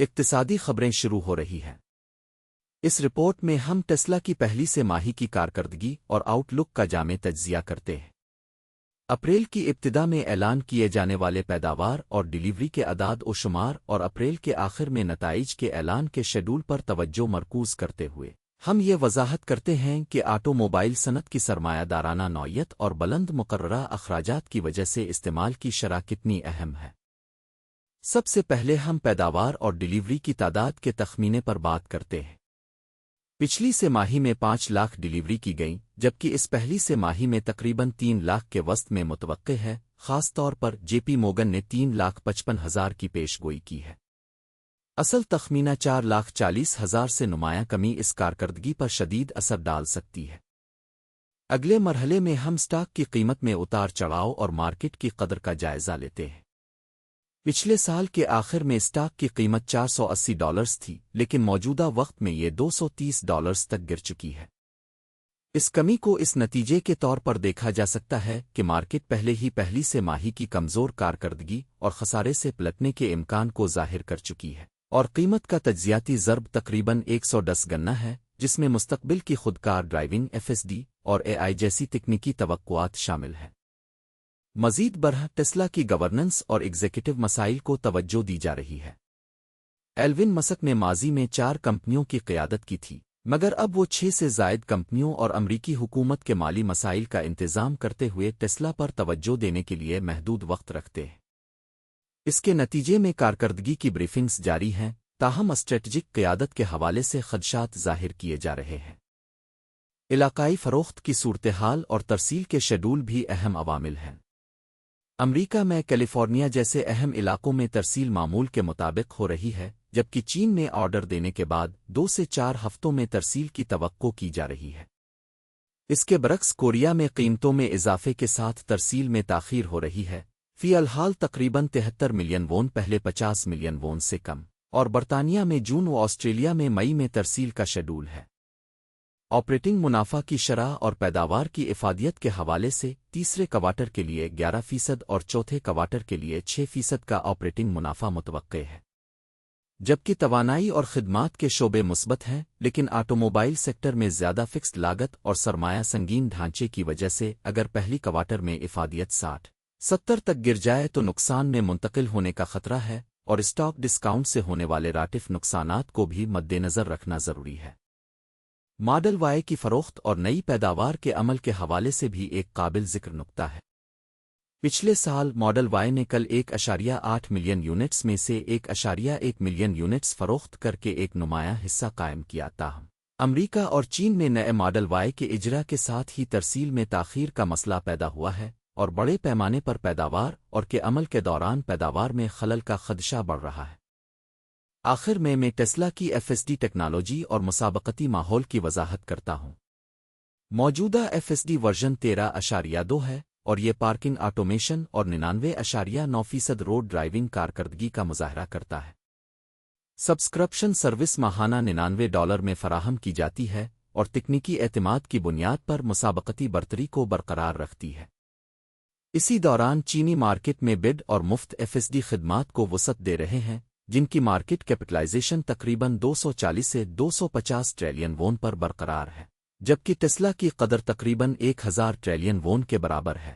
اقتصادی خبریں شروع ہو رہی ہیں۔ اس رپورٹ میں ہم ٹیسلا کی پہلی سے ماہی کی کارکردگی اور آؤٹ لک کا جامع تجزیہ کرتے ہیں۔ اپریل کی ابتدا میں اعلان کیے جانے والے پیداوار اور ڈلیوری کے اعداد و شمار اور اپریل کے آخر میں نتائج کے اعلان کے شیڈول پر توجہ مرکوز کرتے ہوئے، ہم یہ وضاحت کرتے ہیں کہ آٹو موبائل صنعت کی سرمایہ دارانہ نوعیت اور بلند مقررہ اخراجات کی وجہ سے استعمال کی شرح کتنی اہم ہے۔ سب سے پہلے ہم پیداوار اور ڈلیوری کی تعداد کے تخمینے پر بات کرتے ہیں۔ پچھلی سے ماہی میں پانچ لاکھ ڈلیوری کی گئیں، جبکہ اس پہلی سے ماہی میں تقریباً تین لاکھ کے وسط میں متوقع ہے، خاص طور پر جے پی موگن نے تین لاکھ پچپن ہزار کی پیش گوئی کی ہے۔ اصل تخمینہ چار لاکھ چالیس ہزار سے نمایاں کمی اس کارکردگی پر شدید اثر ڈال سکتی ہے۔ اگلے مرحلے میں ہم سٹاک کی قیمت میں اتار چڑھاؤ اور مارکیٹ کی قدر کا جائزہ لیتے ہیں۔ پچھلے سال کے آخر میں اسٹاک کی قیمت چار سو اسی ڈالرز تھی، لیکن موجودہ وقت میں یہ دو سو تیس ڈالرز تک گر چکی ہے۔ اس کمی کو اس نتیجے کے طور پر دیکھا جا سکتا ہے کہ مارکیٹ پہلے ہی پہلی سے ماہی کی کمزور کارکردگی اور خسارے سے پلٹنے کے امکان کو ظاہر کر چکی ہے۔ اور قیمت کا تجزیاتی ضرب تقریباً ایک سو ڈس گنا ہے، جس میں مستقبل کی خودکار ڈرائیونگ ایف ایس ڈی اور اے آئی جیسی تکنیکی توقعات شامل ہیں۔ مزید برہ ٹسلا کی گورننس اور ایگزیکٹو مسائل کو توجہ دی جا رہی ہے۔ ایلون مسک نے ماضی میں چار کمپنیوں کی قیادت کی تھی، مگر اب وہ چھ سے زائد کمپنیوں اور امریکی حکومت کے مالی مسائل کا انتظام کرتے ہوئے ٹسلا پر توجہ دینے کے لیے محدود وقت رکھتے ہیں۔ اس کے نتیجے میں کارکردگی کی بریفنگز جاری ہیں، تاہم اسٹریٹجک قیادت کے حوالے سے خدشات ظاہر کیے جا رہے ہیں۔ علاقائی فروخت کی صورتحال اور ترسیل کے شیڈول بھی اہم عوامل ہیں۔ امریکہ میں کیلیفورنیا جیسے اہم علاقوں میں ترسیل معمول کے مطابق ہو رہی ہے، جبکہ چین میں آرڈر دینے کے بعد دو سے چار ہفتوں میں ترسیل کی توقع کی جا رہی ہے۔ اس کے برعکس کوریا میں قیمتوں میں اضافے کے ساتھ ترسیل میں تاخیر ہو رہی ہے۔ فی الحال تقریباً تہتر ملین وون پہلے پچاس ملین وون سے کم، اور برطانیہ میں جون و آسٹریلیا میں مئی میں ترسیل کا شیڈول ہے۔ آپریٹنگ منافع کی شرح اور پیداوار کی افادیت کے حوالے سے تیسرے کوارٹر کے لیے گیارہ فیصد اور چوتھے کوارٹر کے لیے چھ فیصد کا آپریٹنگ منافع متوقع ہے۔ جبکہ توانائی اور خدمات کے شعبے مثبت ہیں، لیکن آٹو موبائل سیکٹر میں زیادہ فکسڈ لاگت اور سرمایہ سنگین ڈھانچے کی وجہ سے اگر پہلی کوارٹر میں افادیت ساٹھ ستر تک گر جائے تو نقصان میں منتقل ہونے کا خطرہ ہے اور اسٹاک ڈسکاؤنٹ سے ہونے والے راٹف نقصانات کو بھی مد نظر رکھنا ضروری ہے۔ ماڈل وائے کی فروخت اور نئی پیداوار کے عمل کے حوالے سے بھی ایک قابل ذکر نکتہ ہے۔ پچھلے سال ماڈل وائے نے کل ایک اشاریہ آٹھ ملین یونٹس میں سے ایک اشاریہ ایک ملین یونٹس فروخت کر کے ایک نمایاں حصہ قائم کیا تاہم۔ امریکہ اور چین میں نئے ماڈل وائے کے اجرا کے ساتھ ہی ترسیل میں تاخیر کا مسئلہ پیدا ہوا ہے اور بڑے پیمانے پر پیداوار اور کے عمل کے دوران پیداوار میں خلل کا خدشہ بڑھ رہا ہے۔ آخر میں میں ٹیسلا کی ایف ایس ڈی ٹیکنالوجی اور مسابقتی ماحول کی وضاحت کرتا ہوں۔ موجودہ ایف ایس ڈی ورژن تیرہ اشاریہ دو ہے اور یہ پارکنگ آٹومیشن اور ننانوے اشاریہ نو فیصد روڈ ڈرائیونگ کارکردگی کا مظاہرہ کرتا ہے۔ سبسکرپشن سروس ماہانہ ننانوے ڈالر میں فراہم کی جاتی ہے اور تکنیکی اعتماد کی بنیاد پر مسابقتی برتری کو برقرار رکھتی ہے۔ اسی دوران چینی مارکیٹ میں بڈ اور مفت ایف ایس ڈی خدمات کو وسعت دے رہے ہیں جن کی مارکیٹ کیپٹلائزیشن تقریباً دو سو چالیس سے دو سو پچاس ٹریلین وون پر برقرار ہے، جبکہ ٹسلا کی قدر تقریباً ایک ہزار ٹریلین وون کے برابر ہے۔